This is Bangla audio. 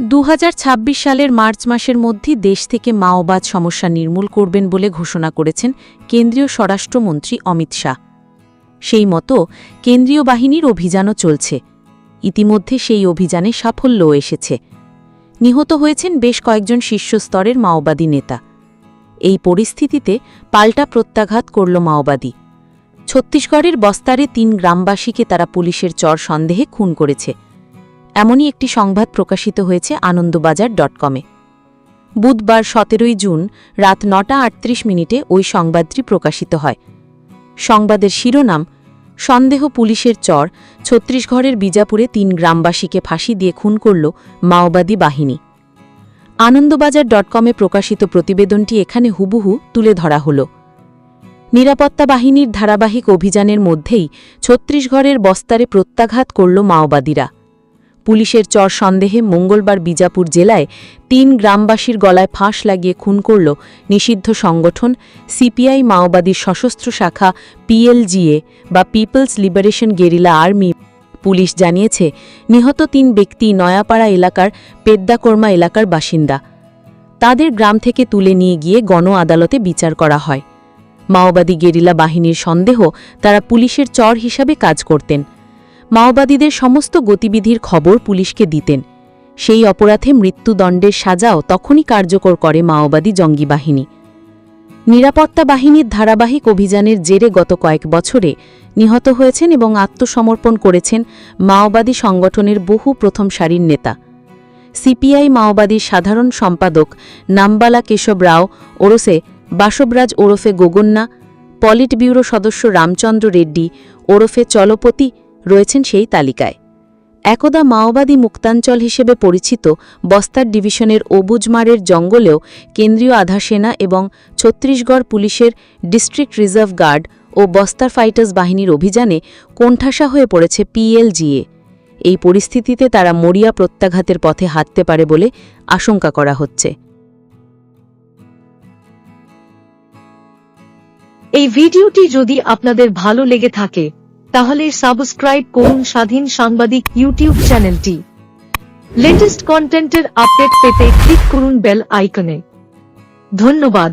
দু হাজার ছাব্বিশ সালের মার্চ মাসের মধ্যে দেশ থেকে মাওবাদ সমস্যা নির্মূল করবেন বলে ঘোষণা করেছেন কেন্দ্রীয় স্বরাষ্ট্রমন্ত্রী অমিত শাহ। সেই মতো কেন্দ্রীয় বাহিনীর অভিযানও চলছে। ইতিমধ্যে সেই অভিযানে সাফল্যও এসেছে। নিহত হয়েছেন বেশ কয়েকজন শীর্ষস্তরের মাওবাদী নেতা। এই পরিস্থিতিতে পাল্টা প্রত্যাঘাত করল মাওবাদী। ছত্তিশগড়ের বস্তারে তিন গ্রামবাসীকে তারা পুলিশের চর সন্দেহে খুন করেছে। এমনই একটি সংবাদ প্রকাশিত হয়েছে আনন্দবাজার ডট কমে বুধবার সতেরোই জুন রাত নটা আটত্রিশ মিনিটে ওই সংবাদটি প্রকাশিত হয়। সংবাদের শিরোনাম, সন্দেহ পুলিশের চর ছত্রিশগড়ের বিজাপুরে তিন গ্রামবাসীকে ফাঁসি দিয়ে খুন করল মাওবাদী বাহিনী। আনন্দবাজার ডট কমে প্রকাশিত প্রতিবেদনটি এখানে হুবহু তুলে ধরা হল। নিরাপত্তা বাহিনীর ধারাবাহিক অভিযানের মধ্যেই ছত্রিশগড়ের বস্তারে প্রত্যাঘাত করল মাওবাদীরা। পুলিশের চর সন্দেহে মঙ্গলবার বিজাপুর জেলায় তিন গ্রামবাসীর গলায় ফাঁস লাগিয়ে খুন করল নিষিদ্ধ সংগঠন, সিপিআই মাওবাদীর সশস্ত্র শাখা, পিএলজিএ বা people's liberation guerrilla army. Police জানিয়েছে, নিহত তিন ব্যক্তি নয়াপাড়া এলাকার পেদ্দাকর্মা এলাকার বাসিন্দা। তাদের গ্রাম থেকে তুলে নিয়ে গিয়ে গণ আদালতে বিচার করা হয়। মাওবাদী গেরিলা বাহিনীর সন্দেহ, তারা পুলিশের চর হিসাবে কাজ করতেন। মাওবাদীদের সমস্ত গতিবিধির খবর পুলিশকে দিতেন। সেই অপরাধে মৃত্যুদণ্ডের সাজাও তখনই কার্যকর করে মাওবাদী জঙ্গি বাহিনী। নিরাপত্তা বাহিনীর ধারাবাহিক অভিযানের জেরে গত কয়েক বছরে নিহত হয়েছেন এবং আত্মসমর্পণ করেছেন মাওবাদী সংগঠনের বহু প্রথম সারির নেতা। সিপিআই মাওবাদীর সাধারণ সম্পাদক নাম্বালা কেশব রাও ওরসে বাসবরাজ ওরফে গোগন্না পলিট ব্যুরো সদস্য রামচন্দ্র রেড্ডি, ওরফে চলপতি রয়েছেন সেই তালিকায়। একদা মাওবাদী মুক্তাঞ্চল হিসেবে পরিচিত বস্তার ডিভিশনের অবুজমারের জঙ্গলেও কেন্দ্রীয় আধা সেনা এবং ছত্তিশগড় পুলিশের ডিস্ট্রিক্ট রিজার্ভ গার্ড ও বস্তার ফাইটার্স বাহিনীর অভিযানে কোণঠাসা হয়ে পড়েছে পিএলজিএ। এই পরিস্থিতিতে তারা মরিয়া প্রত্যাঘাতের পথে হাঁটতে পারে বলে আশঙ্কা করা হচ্ছে। এই ভিডিওটি যদি আপনাদের ভালো লেগে থাকে তাহলে সাবস্ক্রাইব করুন স্বাধীন সাংবাদিক ইউটিউব চ্যানেলটি। লেটেস্ট কন্টেন্টের আপডেট পেতে ক্লিক করুন বেল আইকনে ধন্যবাদ।